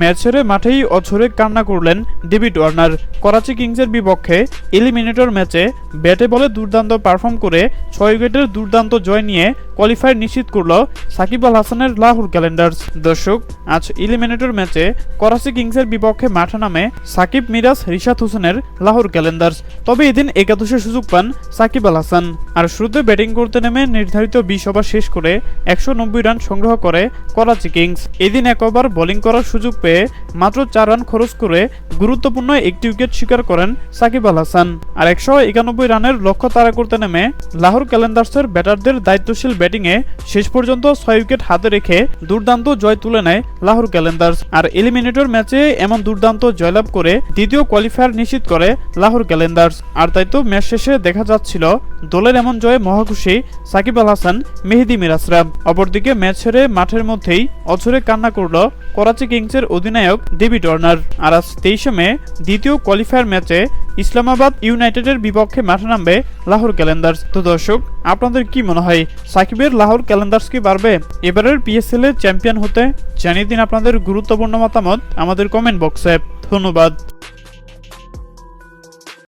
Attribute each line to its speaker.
Speaker 1: Match ছেড়ে মাঠেই অছরে কান্না করলেন ডেভিড ওয়ার্নার। করাচি কিংসের বিপক্ষে এলিমিনেটর ম্যাচে ব্যাটে বলে দুর্দান্ত পারফর্ম করে ছয় উইকেটের দুর্দান্ত জয় নিয়ে কোয়ালিফায়ার নিশ্চিত করল সাকিব আল হাসানের লাহোর ক্যালেন্ডার্স। দর্শক, আজ এলিমিনেটর ম্যাচে করাচি কিংসের বিপক্ষে মাঠে নামে সাকিব মিরাজ, রিশাদ হোসেনের লাহোর ক্যালেন্ডার্স। তবে এদিন একাদশের সুযোগ পান সাকিব আল হাসান। আর শুরুতে ব্যাটিং করতে নেমে নির্ধারিত বিশ ওভার শেষ করে একশো নব্বই রান সংগ্রহ করে করাচি কিংস। এদিন এক ওভার বোলিং করার সুযোগ পেয়ে মাত্র চার রান খরচ করে গুরুত্বপূর্ণ একটি উইকেট শিকার করেন সাকিব আল হাসান। আর একশো একানব্বই রানের লক্ষ্য তাড়া করতে নেমে লাহোর ক্যালেন্ডার্সের ব্যাটারদের দায়িত্বশীল ব্যাটিংয়ে শেষ পর্যন্ত ছয় উইকেট হাতে রেখে দুর্দান্ত জয় তুলে নেয় লাহোর ক্যালেন্ডার্স। আর এলিমিনেটর ম্যাচে এমন দুর্দান্ত জয়লাভ করে দ্বিতীয় কোয়ালিফায়ার নিশ্চিত করে লাহোর ক্যালেন্ডার্স। আর তাই তো ম্যাচ শেষে দেখা যাচ্ছিল দলের এমন জয়ে মহাখুশি সাকিব আল হাসান, মেহেদি মিরাজরা অপরদিকে ম্যাচ ছেড়ে মাঠের মধ্যেই অছরে কান্না করল করাচি কিংসের অধিনায়ক ডেভিড ওয়ার্নার। আর আজ তেইশে মে, দ্বিতীয় কোয়ালিফায়ার ম্যাচে ইসলামাবাদ ইউনাইটেডের বিপক্ষে মাঠে নামবে লাহোর ক্যালেন্ডার্স। তো দর্শক, আপনাদের কি মনে হয়, সাকিবের লাহোর ক্যালেন্ডার্স কি পারবে এবারের পিএসএল এ চ্যাম্পিয়ন হতে জানিয়ে দিন আপনাদের গুরুত্বপূর্ণ মতামত আমাদের কমেন্ট বক্সে ধন্যবাদ।